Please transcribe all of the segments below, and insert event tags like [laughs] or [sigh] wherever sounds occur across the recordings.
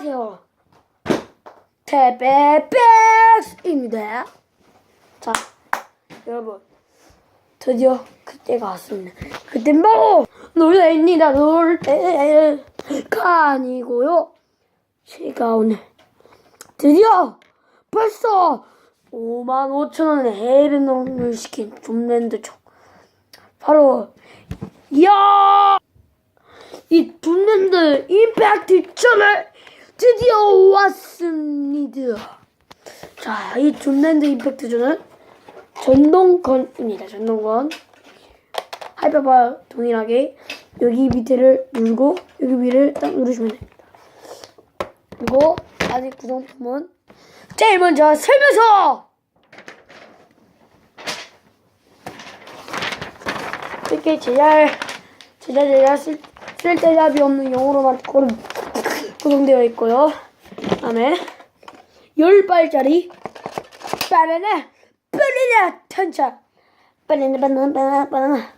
안녕하세요. 태베백스입니다. 자, 여러분. 드디어 그때가 왔습니다. 그땐 바로 놀래입니다. 놀래가 아니고요. 제가 오늘 드디어 벌써 5만 5천 원에 해외 농을 시킨 좀랜드죠. 바로 이야 이 좀랜드 임팩트 전을 드디어 왔습니다. 자, 이 좀랜드 임팩트 전은 전동건입니다. 전동건. 하이퍼바 동일하게 여기 밑에를 누르고 여기 위를 딱 누르시면 됩니다. 그리고 아직 구성품은 제일 먼저 설명서! 이렇게 제잘 제잘 제잘 쓸, 쓸데잡이 없는 영어로만 고름 구성되어 있고요. 다음에 열 발짜리 바나나 탄차 바나나 바나나 바나나 바나나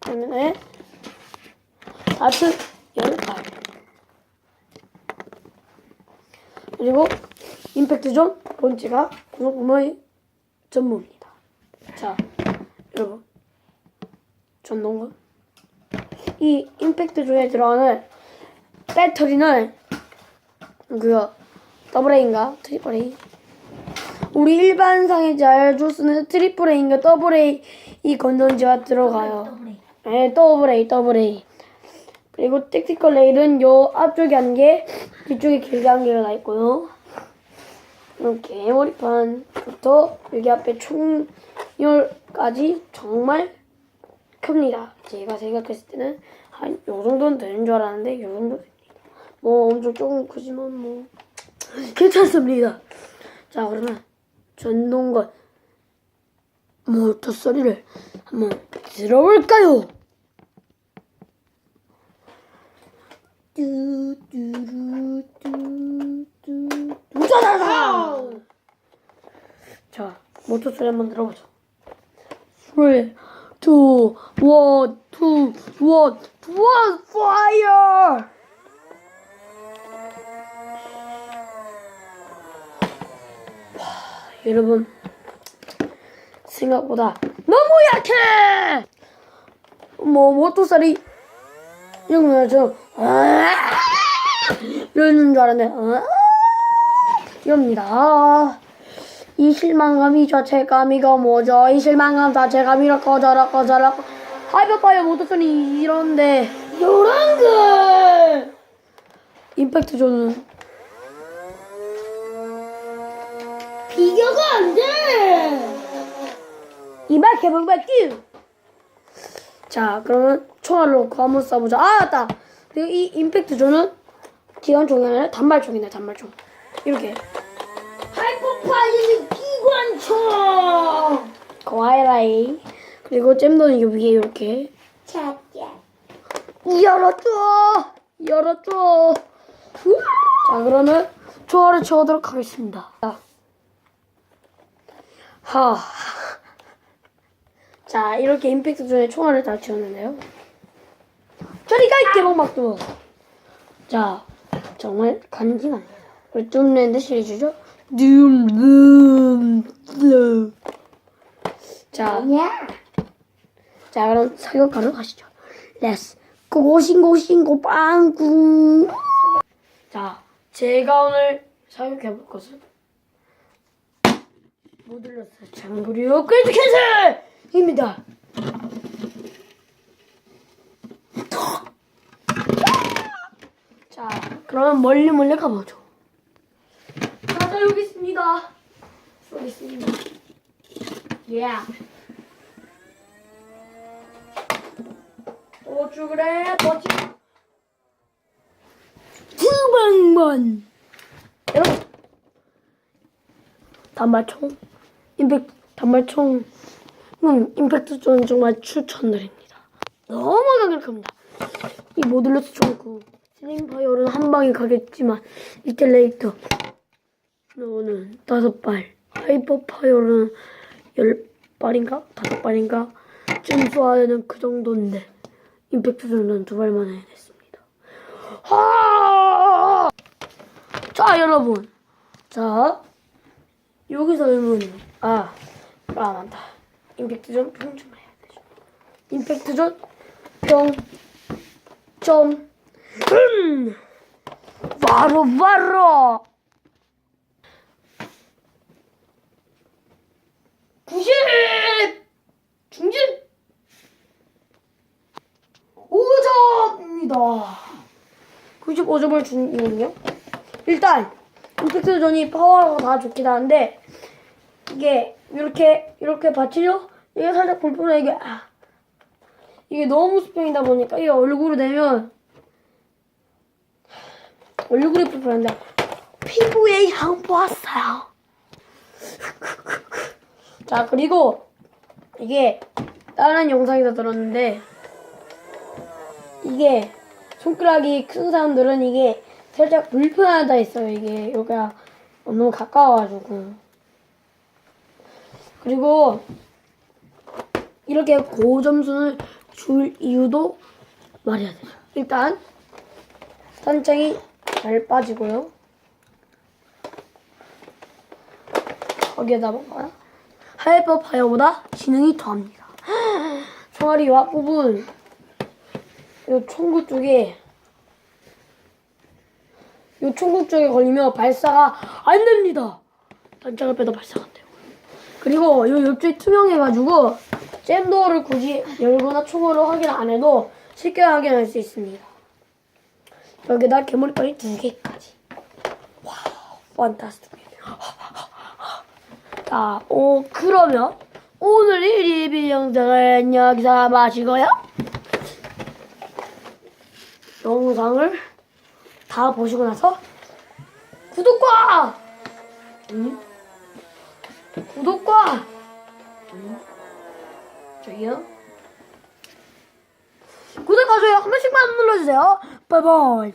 그다음에 다트 열발 그리고 임팩트 존 본체가 구성품의 전부입니다. 자 여러분 전동건 이 임팩트 존에 들어가는 배터리는 그 더블 A인가 트리플 A 우리 일반 상해자를 쓰는 트리플 A인가 더블 A 이 건전지가 들어가요. 네, 더블 A, 더블 A. 그리고 택티컬 레일은 요 앞쪽에 한 개, 뒤쪽에 길게 한 개가 나 있고요. 이렇게 머리판부터 여기 앞에 총열까지 정말 큽니다. 제가 생각했을 때는 한 요 정도는 되는 줄 알았는데 요 정도. 뭐 엄청 조금 크지만 뭐 괜찮습니다. 자 그러면 전동건 모터 소리를 한번 들어볼까요? 뚜뚜루뚜뚜뚜 자 모터 소리 한번 들어보죠. 3, 2, 1, 2, 1, 1, fire! 여러분 생각보다 너무 약해. 뭐 모터살이 이러면 좀 이러는 줄 알았는데 이럽니다. 이 실망감이 자체감이가 뭐죠? 이 실망감 자체감이라 꺼져라 꺼져라 하이퍼파이어 모터살이 이런데 요런 거 임팩트 존은 비교가 안 돼. 이발 개봉받기. 자, 그러면 놓고 한번 쏴보자. 아, 맞다. 그리고 이 임팩트 존은 기관 총이 아니라 단발총이네, 단발총. 이렇게. 하이퍼파이는 기관총. 과일라이. 그리고 잼도는 이 위에 이렇게. 자 자. 열어줘! 열어줘! 자, 그러면 총알을 채우도록 하겠습니다. 자. 하. 자, 이렇게 임팩트 존에 총알을 다 채웠는데요. 저리가 이 개봉박도. 자, 정말 간지납니다. 우리 쫌랜드 시리즈죠? 둠둠둠. 자. 자, 그럼 사격하러 가시죠. 렛츠 고고싱고싱고 빵꾸. 자, 제가 오늘 사격해볼 것은 모듈러스 장구류 끌드 캔슬입니다. 자, 그러면 멀리 멀리 가보죠. 자, 여기 있습니다. 여기 있습니다. 예. 또 죽으래, 또 죽. 후방번. 여러분, 단발총, 임팩트, 단발총, 음, 임팩트 좀 정말 추천드립니다. 너무 강력합니다. 이 모듈러스 총구, 슬링파이어는 한 방에 가겠지만, 리텔레이터, 너는 다섯 발, 하이퍼파이어는 열 발인가? 다섯 발인가? 쯤 쏴야 되는 그 정도인데, 임팩트 존은 두 발만 해냈습니다. 하! 자, 여러분. 자, 여기서 의문이. 아, 아, 맞다. 임팩트전 평점 해야 되죠. 임팩트전 평점. 음! 바로, 바로! 90 중진 5점입니다. 95점을 준 이유는요? 일단 임팩트전이 파워가 다 좋긴 한데 이게 이렇게 이렇게 받치죠? 이게 살짝 불편해 이게 아, 이게 너무 수평이다 보니까 이 얼굴을 내면 얼굴이 불편한데 피부에 향 보았어요. [laughs] 자 그리고 이게 다른 영상에서 들었는데 이게 손가락이 큰 사람들은 이게 살짝 불편하다 했어요. 이게 여기가 너무 가까워가지고. 그리고 이렇게 고점수를 줄 이유도 말해야 돼요. 일단 단창이 잘 빠지고요. 거기에다 뭔가 하이퍼 파이어보다 지능이 더합니다. 총알이 와 부분 요 총구 쪽에 요 총구 쪽에 걸리면 발사가 안 됩니다. 단짝을 빼도 발사가 안 돼요. 그리고 요 옆쪽이 투명해가지고 잼도어를 굳이 열거나 총으로 확인 안 해도 쉽게 확인할 수 있습니다. 여기다 괴물거리 두 개까지. 와우, 판타스틱. 자, 오, 그러면 오늘의 리뷰 영상은 여기서 마치고요. 영상을 다 보시고 나서 구독과 음? 구독과 음? 저기요 구독과 좋아요 한 번씩만 눌러주세요. 바이바이.